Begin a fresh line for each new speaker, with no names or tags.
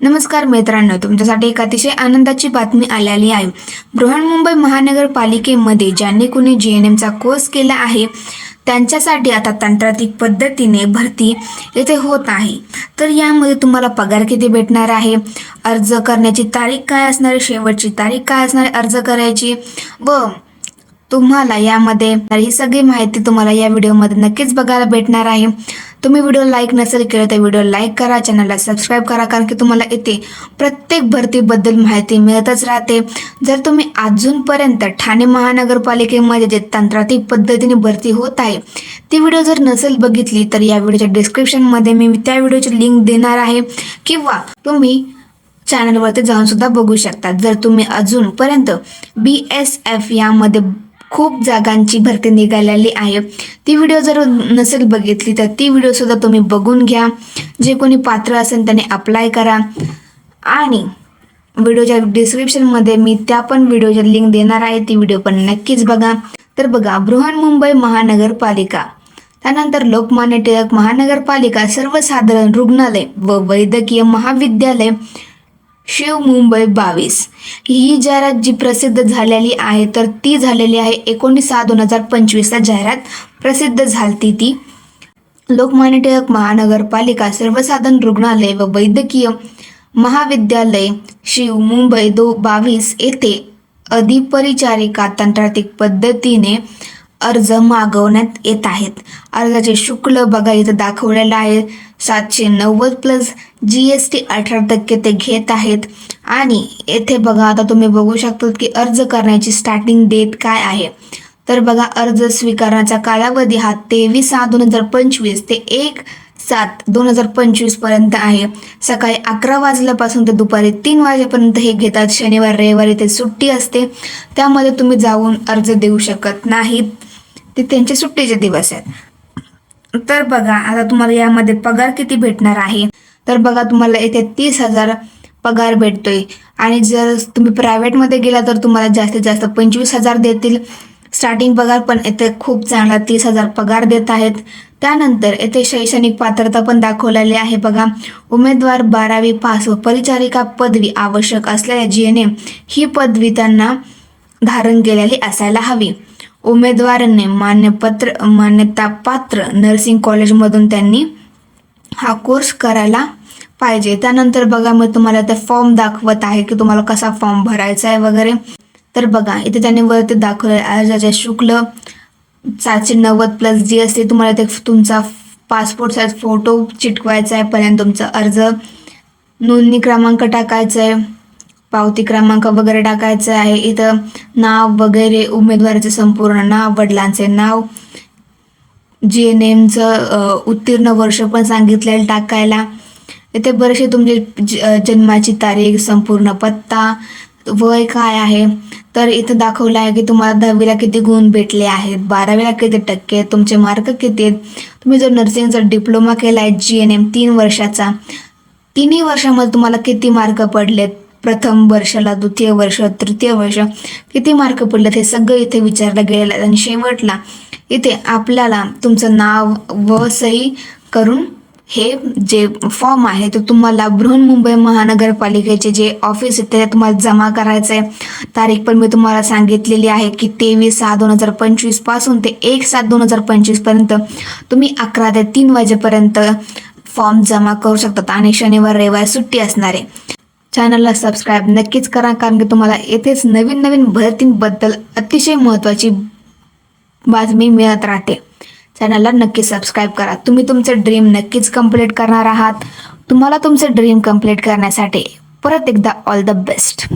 नमस्कार मित्रांनो तुमच्यासाठी एक अतिशय आनंदाची बातमी आलेली आहे. बृहन्मुंबई महानगरपालिकेमध्ये ज्यांनी कुणी जी एन एमचा कोर्स केला आहे त्यांच्यासाठी आता तांत्रिक पद्धतीने भरती येथे होत आहे. तर यामध्ये तुम्हाला पगार किती भेटणार आहे अर्ज करण्याची तारीख काय असणार आहे शेवटची तारीख काय असणार आहे अर्ज करायची व तुम्हाला यामध्ये ही सगळी माहिती तुम्हाला या व्हिडिओमध्ये नक्कीच बघायला भेटणार आहे. तुम्ही व्हिडिओ लाईक नसेल केलं तर व्हिडिओ लाईक करा चॅनलला सबस्क्राईब करा कारण की तुम्हाला येथे प्रत्येक भरतीबद्दल माहिती मिळतच राहते. जर तुम्ही अजूनपर्यंत ठाणे महानगरपालिकेमध्ये जे तंत्रातिक पद्धतीने भरती होत आहे ती व्हिडिओ जर नसेल बघितली तर या व्हिडिओच्या डिस्क्रिप्शनमध्ये मी त्या व्हिडिओची लिंक देणार आहे. किंवा तुम्ही चॅनलवरती जाऊन सुद्धा बघू शकता. जर तुम्ही अजूनपर्यंत बी एस एफ यामध्ये खूप जागांची भरती निघालेली आहे. ती व्हिडिओ जर नसेल बघितली तर ती व्हिडिओ सुद्धा तुम्ही बघून घ्या. जे कोणी पात्र असेल त्याने अप्लाय करा. आणि व्हिडिओच्या डिस्क्रिप्शनमध्ये मी त्या पण व्हिडिओच्या लिंक देणार आहे. ती व्हिडिओ पण नक्कीच बघा. तर बघा बृहन्मुंबई महानगरपालिका. त्यानंतर लोकमान्य टिळक महानगरपालिका सर्वसाधारण रुग्णालय व वैद्यकीय महाविद्यालय. शिव मुंबई बावीस. ही जाहिरात जी प्रसिद्ध झालेली आहे तर ती झालेली आहे एकोणीस सहा दोन हजार पंचवीसला जाहिरात प्रसिद्ध झाली ती. लोकमान्य टिळक महानगरपालिका सर्वसाधारण रुग्णालय व वैद्यकीय महाविद्यालय शिव मुंबई दो बावीस येथे अधिपरिचारिका तंत्रातिक पद्धतीने अर्ज मागवण्यात येत आहेत. अर्जाचे शुल्क बघा इथं दाखवलेलं आहे. सातशे नव्वद प्लस जी एस टी अठरा टक्के ते घेत आहेत. आणि येथे बघा आता तुम्ही बघू शकता की अर्ज करण्याची स्टार्टिंग डेट काय आहे. तर बघा अर्ज स्वीकारण्याचा कालावधी हा तेवीस सहा दोन हजार पंचवीस ते एक सात दोन हजार पंचवीसपर्यंत आहे. सकाळी अकरा वाजल्यापासून ते दुपारी तीन वाजेपर्यंत हे घेतात. शनिवार रविवारी ते सुट्टी असते. त्यामध्ये तुम्ही जाऊन अर्ज देऊ शकत नाहीत. ते त्यांचे सुट्टीचे दिवस आहेत. तर बघा आता तुम्हाला यामध्ये पगार किती भेटणार आहे? तर बघा तुम्हाला येथे तीस हजार पगार भेटतोय. आणि जर तुम्ही प्रायव्हेटमध्ये गेला तर तुम्हाला जास्तीत जास्त पंचवीस हजार देतील. स्टार्टिंग पगार पण येथे खूप चांगला तीस हजार पगार देत आहेत. त्यानंतर येथे शैक्षणिक पात्रता पण दाखवलेली आहे बघा. उमेदवार बारावी पास व परिचारिका पदवी आवश्यक असलेल्या जी एन एम ही पदवी त्यांना धारण केलेली असायला हवी. उमेदवाराने मान्यपत्र मान्यतापात्र नर्सिंग कॉलेजमधून त्यांनी हा कोर्स करायला पाहिजे. त्यानंतर बघा मी तुम्हाला ते फॉर्म दाखवत आहे की तुम्हाला कसा फॉर्म भरायचा आहे वगैरे. तर बघा इथे त्यांनी वरती दाखवलं अर्जाचे शुक्ल सातशे नव्वद प्लस जी एस टी तुम्हाला ते तुमचा पासपोर्ट साईज फोटो चिटकवायचा आहे. पर्यंत तुमचा अर्ज नोंदणी क्रमांक टाकायचा आहे. पावती क्रमांक वगैरे टाकायचं आहे. इथं नाव वगैरे उमेदवाराचे संपूर्ण नाव वडिलांचे नाव जी एन एमचं उत्तीर्ण वर्ष पण सांगितलेलं टाकायला. इथे बरेचसे तुमचे ज- जन्माची तारीख संपूर्ण पत्ता वय काय आहे? तर इथं दाखवलं आहे की तुम्हाला दहावीला किती गुण भेटले आहेत बारावीला किती टक्के तुमचे मार्क किती आहेत? तुम्ही जर नर्सिंगचा डिप्लोमा केला आहे जी एन एम तीन वर्षाचा तिन्ही वर्षामध्ये तुम्हाला किती मार्क पडलेत? प्रथम वर्षाला द्वितीय वर्ष तृतीय वर्ष किती मार्क पडलेत हे सगळं इथे विचारलं गेलेलं आहे. आणि शेवटला इथे आपल्याला तुमचं नाव व सही करून हे जे फॉर्म आहे ते तुम्हाला बृहन्मुंबई महानगरपालिकेचे जे ऑफिस आहे ते तुम्हाला जमा करायचं आहे. तारीख पण मी तुम्हाला सांगितलेली आहे की तेवीस सहा दोन हजार पंचवीसपासून ते एक सात दोन हजार पंचवीसपर्यंत तुम्ही अकरा ते तीन वाजेपर्यंत फॉर्म जमा करू शकतात. आणि शनिवार रविवार सुट्टी असणार आहे. चॅनलला सबस्क्राईब नक्कीच करा कारण की तुम्हाला येथेच नवीन नवीन भरतींबद्दल अतिशय महत्त्वाची बातमी मिळत राहते. चॅनलला नक्की सबस्क्राईब करा. तुम्ही तुमचं ड्रीम नक्कीच कंप्लीट करणार आहात. तुम्हाला तुमचं ड्रीम कंप्लीट करण्यासाठी परत एकदा ऑल द बेस्ट.